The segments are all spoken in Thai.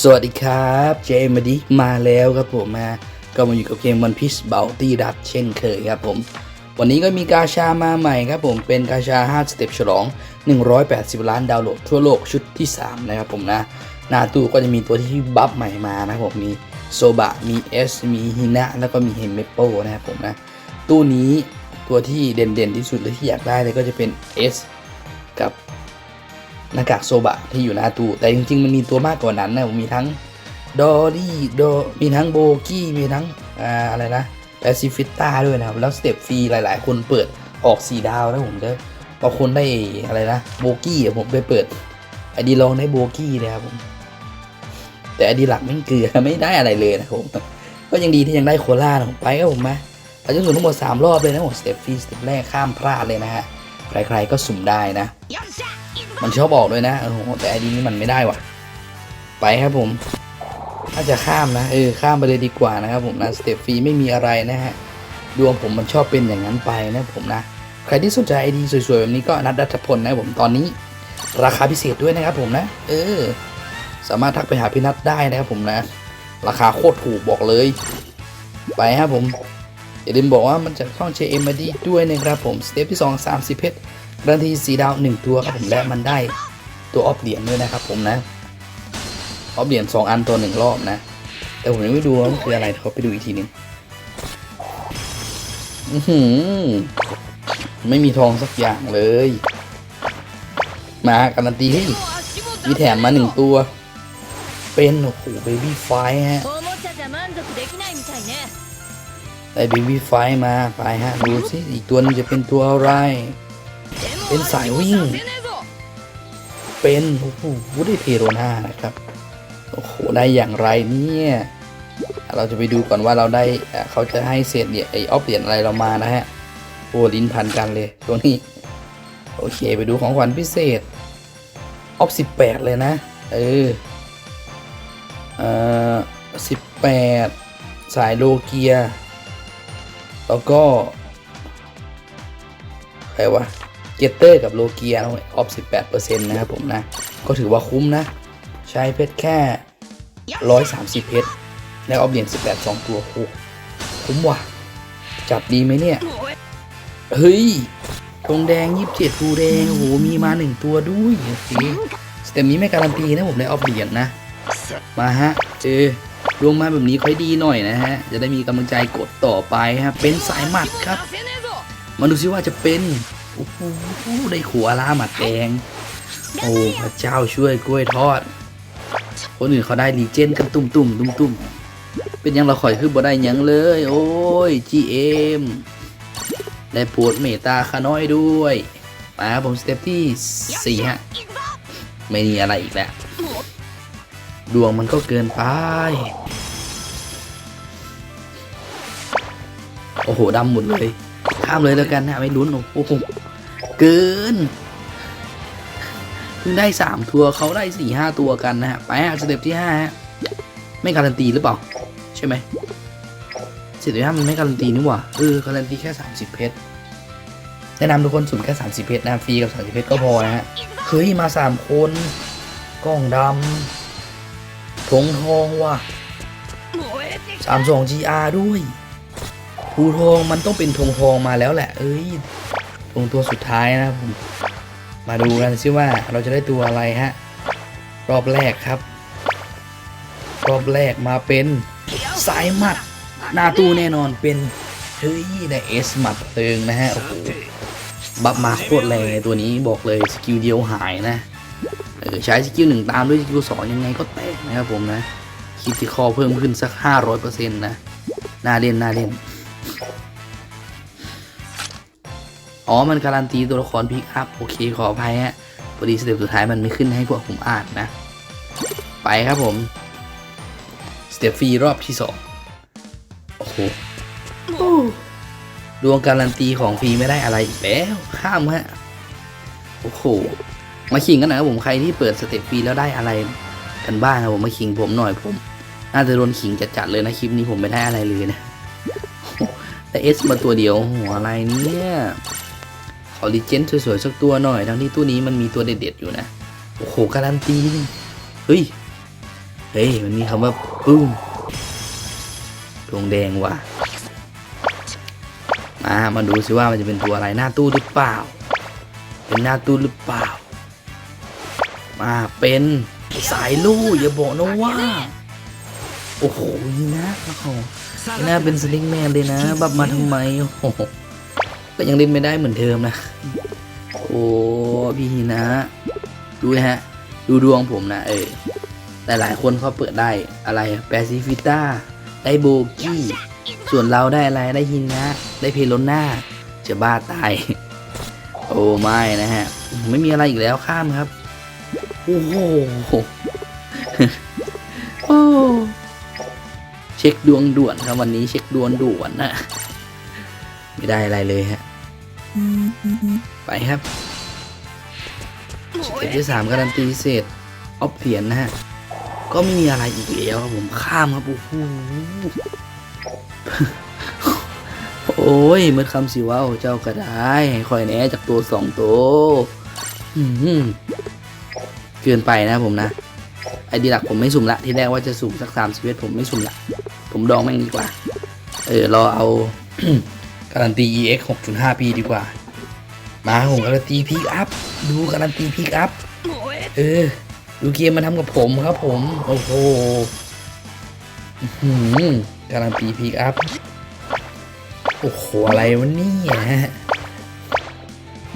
สวัสดีครับ เจมดิมาแล้วครับผมมา ก็มาอยู่กับเกมวันพิชเบลตี้ดับเช่นเคยครับผม วันนี้ก็มีกาชามาใหม่ครับผมเป็นกาชา 5 สเต็ปฉลอง 180 ล้านดาวน์โหลดทั่วโลกชุดที่ 3 นะครับผมนะ หน้าตู้ก็จะมีตัวที่บัฟใหม่มานะครับผมมีโซบะมีเอสมีฮินะแล้วก็มีเฮมเมโปนะครับผมนะ ตู้นี้ตัวที่เด่นๆที่สุดและที่อยากได้เลยก็จะเป็น S หน้ากากโซบะที่อยู่หน้าตู้แต่จริง ๆ มันมีตัวมากกว่านั้นนะมีทั้งดอรี่ดอมีทั้งโบกี้มีทั้งอ่าอะไรนะแปซิฟิต้าด้วยนะครับ แล้วสเต็ปฟรีหลาย ๆ คนเปิดออก4ดาวนะผมเด้อบางคนได้อะไรนะโบกี้ผมไปเปิดไอดีลองได้โบกี้เลยครับผมแต่ไอดีหลักไม่เกลือไม่ได้อะไรเลยนะผมก็ยังดีที่ยังได้โคล่าผมไปครับผมมาอาจจะสุ่มทั้งหมด3รอบเลยนะผมสเต็ปฟรีสเต็ปแรกข้ามพลาดเลยนะฮะใครๆก็สุ่มได้นะ มันชอบบอกด้วยนะโอ้โหแต่ไอดีนี้มันไม่ได้ว่ะ ไปครับผมถ้าจะข้ามนะเออข้ามไปเลยดีกว่านะครับผมนะสเตปฟรีไม่มีอะไรนะฮะดวงผมมันชอบเป็นอย่างนั้นไปนะผมนะ ใครที่สนใจไอดีสวยๆ แบบนี้ก็นัดดัชพลนะผมตอนนี้ ราคาพิเศษด้วยนะครับผมนะ เออ สามารถทักไปหาพี่นัทได้นะครับผมนะ ราคาโคตรถูกบอกเลย ไปครับผมอย่าลืมบอกว่ามันจะช่อง JM มาดีด้วยนะครับผมสเต็ปที่ 2 30เพชร เริ่มที่สีดาวหนึ่งตัวครับผมและมันได้ตัวออฟเหรียญด้วยนะครับผมนะออฟเหรียญสองอันตัวหนึ่งรอบนะ แต่ผมยังไม่ดูว่าคืออะไรเขาไปดูอีกทีนึงอือหือไม่มีทองสักอย่างเลย มาการันตีมีแถมมาหนึ่งตัว เป็นโอ้โหเบบี้ไฟฮะได้เบบี้ไฟมาไปฮะ ดูสิอีกตัวนึงจะเป็นตัวอะไร เป็นสายวิ่ง เป็นโอ้โหได้เพโรนานะครับ โอ้โห ได้อย่างไรเนี่ย เราจะไปดูก่อนว่าเราได้เขาจะให้เศษเนี่ยไอออฟเปลี่ยนอะไรเรามานะฮะโอ้ลิ้นพันกันเลยตัวนี้ โอเคไปดูของขวัญพิเศษ ออฟสิบแปดเลยนะ เออเอ่อสิบแปดสายโลเกีย แล้วก็ใครวะ เกีเตอร์กับโลเกียออฟ 18%นะครับผมนะ ก็ถือว่าคุ้มนะ ใช้เพชรแค่ 130 เพชร แล้วเอาเหรียญ18 2 ตัวโหคุ้มว่ะ จับดีไหมเนี่ย เฮ้ยธงแดง 27ทูแดงโหมีมา 1 ตัวด้วยโอแต่มีไม่การันตีนะผมในออฟเหรียญนะ มาฮะ เจอวงมาแบบนี้ค่อยดีหน่อยนะฮะ จะได้มีกำลังใจกดต่อไปฮะ เป็นสายหมัดครับ มาดูซิว่าจะเป็น อ้โหได้ขัวลาหมัดแดง โอ้พระเจ้าช่วยกล้วยทอด คนอื่นเขาได้รีเจนกันตุ่มตุ่มตุ่มตุ่มเป็นยังเราข่อยคือบ่ได้หยังเลย โอ้ย GM ได้ปวดเมตตาขาน้อยด้วยมาครับผมสเต็ปที่สี่ฮะ ไม่มีอะไรอีกแล้ว ดวงมันก็เกินไปโอ้โหดำหมดเลย ข้ามเลยแล้วกันนะ ไม่ลุ้น โอ้โห เกินเพิ่งได้สามทัวร์เขาได้สี่ห้าตัวกันนะฮะ ไปฮะสเต็ปที่5ฮะไม่การันตีหรือเปล่า ใช่ไหมสเต็ปที่ห้ามันไม่การันตีนี่หว่าเออการันตีแค่สามสิบเพชรแนะนำทุกคนสุ่มแค่สามสิบเพชรนะฟรีกับสามสิบเพชรก็พอนะฮะเฮ้ยมาสามคนกล้องดำทงทองว่ะสามสองจีอาด้วยภูทองมันต้องเป็นทงทองมาแล้วแหละ เอ้ย ธงตัวสุดท้ายนะครับผมมาดูกันซิว่าเราจะได้ตัวอะไรฮะ รอบแรกครับ รอบแรกมาเป็นสายหมัด หน้าตู้แน่นอนเป็นเฮ้ยได้เอสหมัดเติงนะฮะโอ้โหบัฟมาโคตรแรงเลยตัวนี้บอกเลยสกิลเดียวหายนะเออใช้สกิลหนึ่งตามด้วยสกิลสองยังไงก็แตกนะครับผมนะคิดที่คอเพิ่มขึ้นสักห้าร้อยเปอร์เซ็นต์นะน่าเล่นน่าเล่น อ๋อ มันการันตีตัวละครพิกอัพโอเคขออภัยฮะพอดีสเต็ปสุดท้ายมันไม่ขึ้นให้พวกผมอ่านนะ ไปครับผม สเต็ปฟรีรอบที่สองโอ้โหดวงการันตีของฟรีไม่ได้อะไรอีกแล้วข้ามฮะโอ้โหมาขิงกันหนะครับผมใครที่เปิดสเต็ปฟรีแล้วได้อะไรกันบ้างครับผมมาขิงผมหน่อยผม น่าจะโดนขิงจัดๆเลยนะคลิปนี้ผมไม่ได้อะไรเลยนะแต่เอสมาตัวเดียวโอ้โหอะไรเนี่ย อรีเจนสวยๆสักตัวหน่อย ทั้งที่ตู้นี้มันมีตัวเด็ดๆอยู่นะ โอ้โห การันตีนเฮ้ย เฮ้ย มันมีคำว่าปุ้มดวงแดงว่ะ มา มาดูสิว่ามันจะเป็นตัวอะไรหน้าตู้หรือเปล่า เป็นหน้าตู้หรือเปล่า มาเป็นสายลู่อย่าบอกนะว่า โอ้โหนี่นะโอ้โหนี่น่าเป็นสลิงแมนเลยนะ บับมาทำไมโอ้โห ก็ยังเล่นไม่ได้เหมือนเดิมนะ โอ้พี่นะ ดูฮะ ดูดวงผมนะ เออแต่หลายคนเขาเปิดได้อะไรแปซิฟิต้าได้โบกี้ ส่วนเราได้อะไรได้ฮินนะได้เพโลน่าจะบ้าตาย โอ้ไม่นะฮะ ไม่มีอะไรอีกแล้วข้ามครับ โอ้โหโอ้เช็คดวงด่วนครับวันนี้เช็คดวงด่วนนะ ไม่ได้อะไรเลยฮะ ไปครับสเต็ปที่สามการันตีเศษออฟเหรียญนะฮะ ก็ไม่มีอะไรอีกแล้วครับผมข้ามครับโอ้โหโอ้ยเมื่อคำสิเว่าเจ้าก็ได้คอยแหน่จากตัวสองตัวอื้อหือเกินไปนะผมนะ ไอดีหลักผมไม่สุ่มละ ที่แรกว่าจะสุ่มสักสามสิบเอ็ดผมไม่สุ่มละ ผมดองแม่งดีกว่า เออรอเอา การันตี EX 6.5P ดีกว่า มาผงการันตีพิกอัพ ดูการันตีพิกอัพ เออ ดูเกมมาทำกับผมครับผม โอ้โหหืการันตีพิกอัพ โอ้โห อะไรวะเนี่ย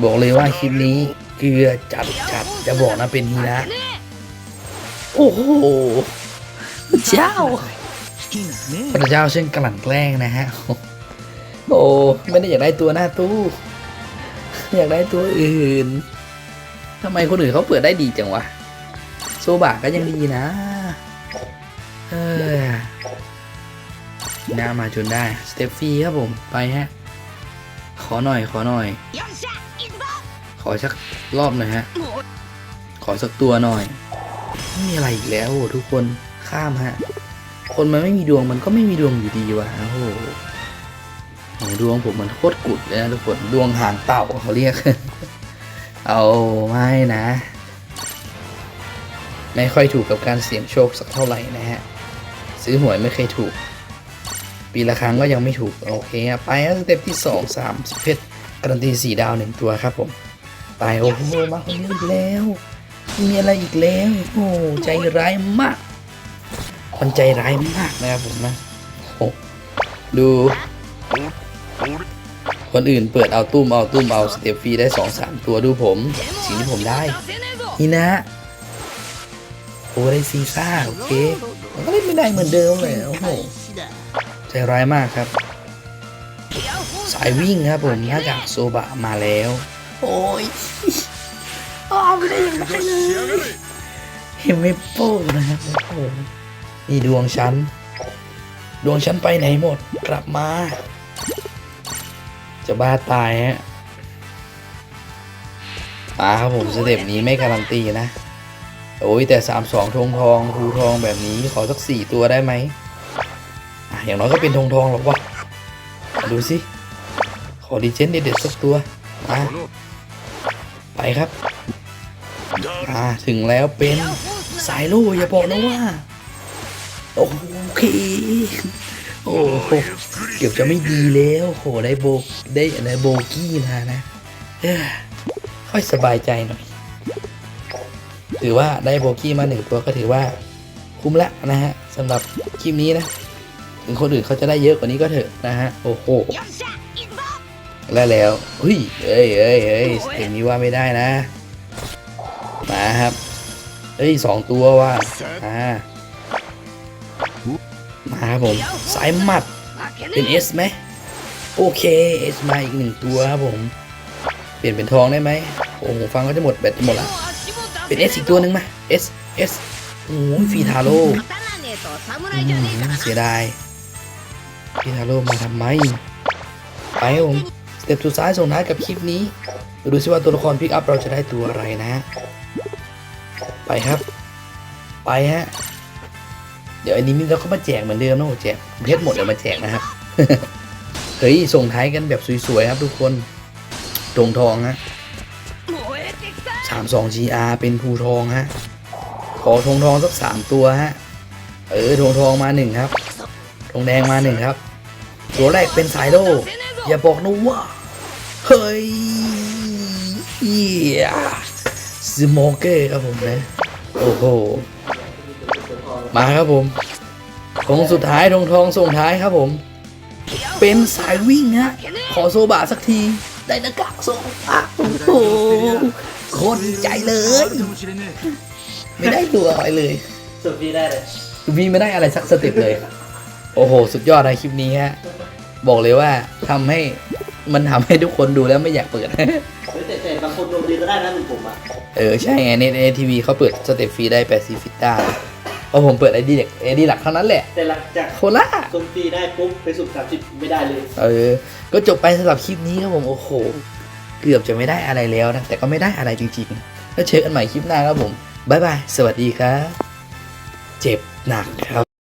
บอกเลยว่าคลิปนี้เกลือจัดจัดจะบอกนะเป็นฮีนะโอ้โหเจ้าพระเจ้าเช่นกลั่นแกล้งนะฮะ โอ้ไม่ได้อยากได้ตัวหน้าตู้ อยากได้ตัวอื่นทำไมคนอื่นเขาเปิดได้ดีจังวะ โซบะก็ยังดีนะ เออหน้ามาจนได้ สเตฟฟี่ครับผม ไปฮะ ขอหน่อย ขอหน่อย ขอสักรอบหน่อยฮะ ขอสักตัวหน่อย ไม่มีอะไรอีกแล้วทุกคน ข้ามฮะ คนมันไม่มีดวงมันก็ไม่มีดวงอยู่ดีวะโอ้โห ดวงผมมันโคตรกุดเลยนะทุกคนดวงหางเต่าเขาเรียก เอาไม่นะ ไม่ค่อยถูกกับการเสี่ยงโชคสักเท่าไหร่นะฮะ ซื้อหวยไม่เคยถูก ปีละครั้งก็ยังไม่ถูก โอเคครับไปสเต็ปที่สองสามสิบเพชรการันตีสี่ดาวหนึ่งตัวครับผมไปโอ้โหมาคนนี้อีกแล้วมีอะไรอีกแล้วโอ้ใจร้ายมากมันใจร้ายมากนะครับผมนะโอ้ดู คนอื่นเปิดเอาตุ้มเอาตุ้มเอาสเตปฟรีได้สองสามตัวดูผมสิ่งที่ผมได้นี่นะโอ้ได้ซีซ่าโอเคมันก็เล่นไม่ได้เหมือนเดิมเลยโอ้โหใจร้ายมากครับ สายวิ่งครับผมหน้ากากโซบะมาแล้ว โอ้ยเอาไม่ได้ยังไงเลยเห็นไม่โป้งนะครับโอ้โหนี่ดวงฉัน ดวงฉันไปไหนหมดกลับมา จะบ้าตายฮะมาครับผมสเต็ปนี้ไม่การันตีนะ โอ้ยแต่สามสองธงทองภูทองแบบนี้ขอสักสี่ตัวได้ไหมอะอย่างน้อยก็เป็นธงทองหรอกวะดูสิ ขอดีเจนเด็ดๆสักตัวไปครับอ่าถึงแล้วเป็นสายลูอย่าบอกนะว่า โอเค โอ้โห เกือบจะไม่ดีแล้วโหได้โบได้อะไรโบกี้มานะค่อยสบายใจหน่อย ถือว่าได้โบกี้มาหนึ่งตัวก็ถือว่าคุ้มละนะฮะสำหรับคลิปนี้นะ ถึงคนอื่นเขาจะได้เยอะกว่านี้ก็เถอะนะฮะ โอ้โหแล้แล้วเฮ้ยเอ้ยเอ้ยเอ้ยเห็นนี้ว่าไม่ได้นะ มาครับ เอ้ยสองตัวว่ะอ่ามาครับผมสายหมัด เป็น S ไหมโอเค S มาอีกหนึ่งตัวครับผม เปลี่ยนเป็นทองได้ไหมโอ้โหฟังก็จะหมดแบตหมดละเป็น S อีกตัวหนึ่งมา S S โอ้โหฟีทาโร่เสียดายฟีทาโร่มาทำไม ไปผมสเต็ปสุดท้ายส่งท้ายกับคลิปนี้ดูซิว่าตัวละครพิกอัพเราจะได้ตัวอะไรนะ ไปครับ ไปฮะ ดี๋ยวอันนี้นี่เราก็มาแจกเหมือนเดิมนะโอ้แจกเพชรหมดเดี๋ยวมาแจกนะครับเฮ้ยส่งท้ายกันแบบสวยๆครับทุกคนตรงทองฮะสามสอง GR เป็นภูทองฮะขอทองทองสักสามตัวฮะเออทองทองมาหนึ่งครับทองแดงมาหนึ่งครับ ตัวแรกเป็นสายโดอย่าบอกนะว่าเฮ้ยเอียสโมเกอร์ครับผมนะโอ้โห มาครับผมทรงสุดท้ายทรงทองส่งท้ายครับผม เป็นสายวิ่งฮะขอโซบะสักที ได้นักะโซบะโอ้โหโคตรใจเลย ไม่ได้ตัวอะไรเลยสุดวีได้เลยวีไม่ได้อะไรสักสเต็ปเลย โอ้โห สุดยอดในคลิปนี้ฮะบอกเลยว่าทำให้มันทำให้ทุกคนดูแล้วไม่อยากเปิดแต่แต่บางคนดูงดีก็ได้นะหนุ่มผมอะเออใช่ไงเน็ตเอทีวีเขาเปิดสเต็ปฟรีได้แปดสิบฟิตได้ เพราะผมเปิดไอดีเด็กไอดีหลักเท่านั้นแหละ แต่หลังจากโคล่าดวงฟรีได้ปุ๊บไปสุ่มสามสิบไม่ได้เลยเออ ก็จบไปสำหรับคลิปนี้ครับผมโอ้โห เกือบจะไม่ได้อะไรแล้วนะ แต่ก็ไม่ได้อะไรจริงๆ แล้วเจอกันใหม่คลิปหน้าครับผม บ๊ายบาย สวัสดีครับ เจ็บหนักครับ